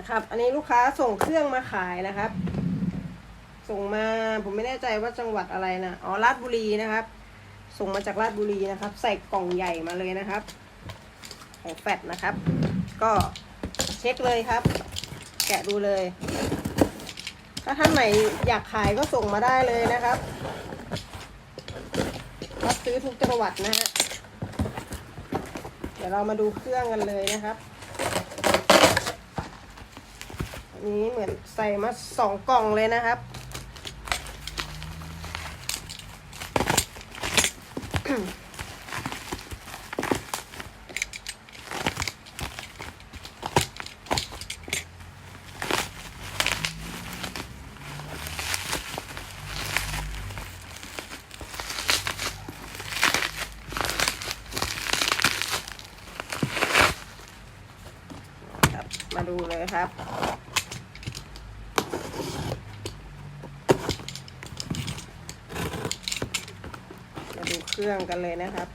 นะครับ อันนี้ลูกค้าส่งเครื่องมาขายนะครับ ส่งมาผมไม่แน่ใจว่าจังหวัดอะไรนะอ๋อราชบุรีนะครับ ส่งมาจากราชบุรีนะครับ ใส่กล่องใหญ่มาเลยนะครับของแฟดนะครับ ก็เช็คเลยครับ แกะดูเลย ถ้าท่านไหนอยากขายก็ส่งมาได้เลยนะครับรับซื้อทุกจังหวัดนะฮะเดี๋ยวเรามาดูเครื่องกันเลยนะครับ อั นี้เหมือนใส่มาสองกล่องเลยนะครับครับมาดูเลยครับ มาดูเครื่องกันเลยนะครับ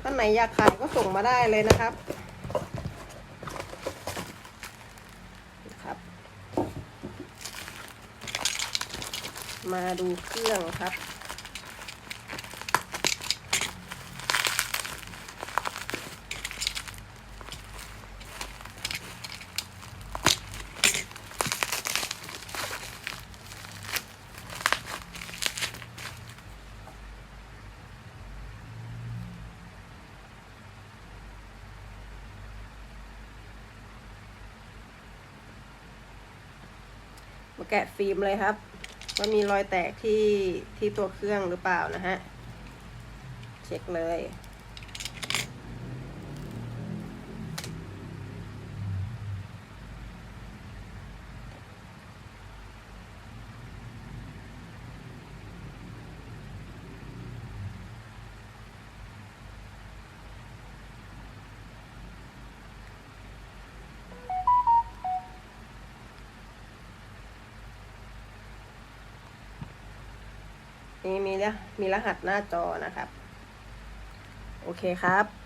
ท่านไหนอยากขายก็ส่งมาได้เลยนะครับครับ มาดูเครื่องครับ มาแกะฟิล์มเลยครับว่ามีรอยแตกที่ที่ตัวเครื่องหรือเปล่านะฮะ เช็คเลย นี่มีมีรหัสหน้าจอนะครับ โอเคครับ